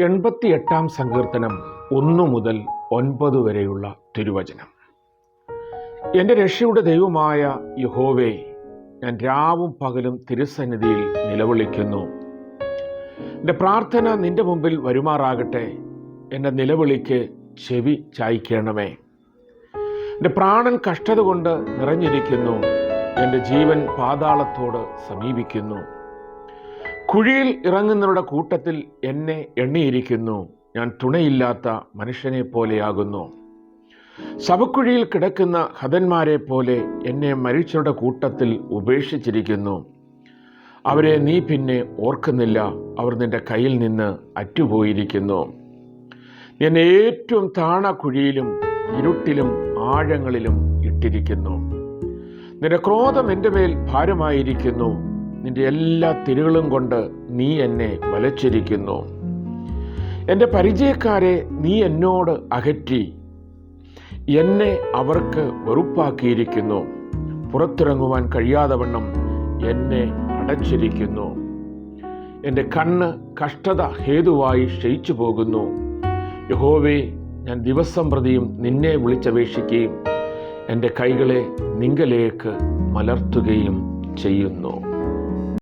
എൺപത്തിയെട്ടാം സങ്കീർത്തനം ഒന്നു മുതൽ ഒൻപത് വരെയുള്ള തിരുവചനം. എന്റെ രക്ഷയുടെ ദൈവമായ യഹോവേ ഞാൻ രാവും പകലും തിരുസന്നിധിയിൽ നിലവിളിക്കുന്നു. എന്റെ പ്രാർത്ഥന നിന്റെ മുമ്പിൽ വരുമാറാകട്ടെ. എന്റെ നിലവിളിക്ക് ചെവി ചായ്ക്കണമേ. എന്റെ പ്രാണൻ കഷ്ടത കൊണ്ട് നിറഞ്ഞിരിക്കുന്നു. എന്റെ ജീവൻ പാതാളത്തോട് സമീപിക്കുന്നു. കുഴിയിൽ ഇറങ്ങുന്നവരുടെ കൂട്ടത്തിൽ എന്നെ എണ്ണിയിരിക്കുന്നു. ഞാൻ തുണയില്ലാത്ത മനുഷ്യനെ പോലെയാകുന്നു. ശവക്കുഴിയിൽ കിടക്കുന്ന ഹതന്മാരെ പോലെ എന്നെ മരിച്ചവരുടെ കൂട്ടത്തിൽ ഉപേക്ഷിച്ചിരിക്കുന്നു. അവരെ നീ പിന്നെ ഓർക്കുന്നില്ല. അവർ നിന്റെ കയ്യിൽ നിന്ന് അറ്റുപോയിരിക്കുന്നു. എന്നെ ഏറ്റവും താണ കുഴിയിലും ഇരുട്ടിലും ആഴങ്ങളിലും ഇട്ടിരിക്കുന്നു. നിന്റെ ക്രോധം എന്റെ മേൽ ഭാരമായിരിക്കുന്നു. നിന്റെ എല്ലാ തിരുകളും കൊണ്ട് നീ എന്നെ വലച്ചിരിക്കുന്നു. എന്റെ പരിചയക്കാരെ നീ എന്നോട് അകറ്റി. എന്നെ അവർക്ക് വെറുപ്പാക്കിയിരിക്കുന്നു. പുറത്തിറങ്ങുവാൻ കഴിയാതെ വണ്ണം എന്നെ അടച്ചിരിക്കുന്നു. എന്റെ കണ്ണ് കഷ്ടത ഹേതുവായി ക്ഷയിച്ചു പോകുന്നു യഹോവേ ഞാൻ ദിവസം പ്രതിയും നിന്നെ വിളിച്ചപേക്ഷിക്കുകയും എന്റെ കൈകളെ നിങ്കലേക്ക് മലർത്തുകയും ചെയ്യുന്നു.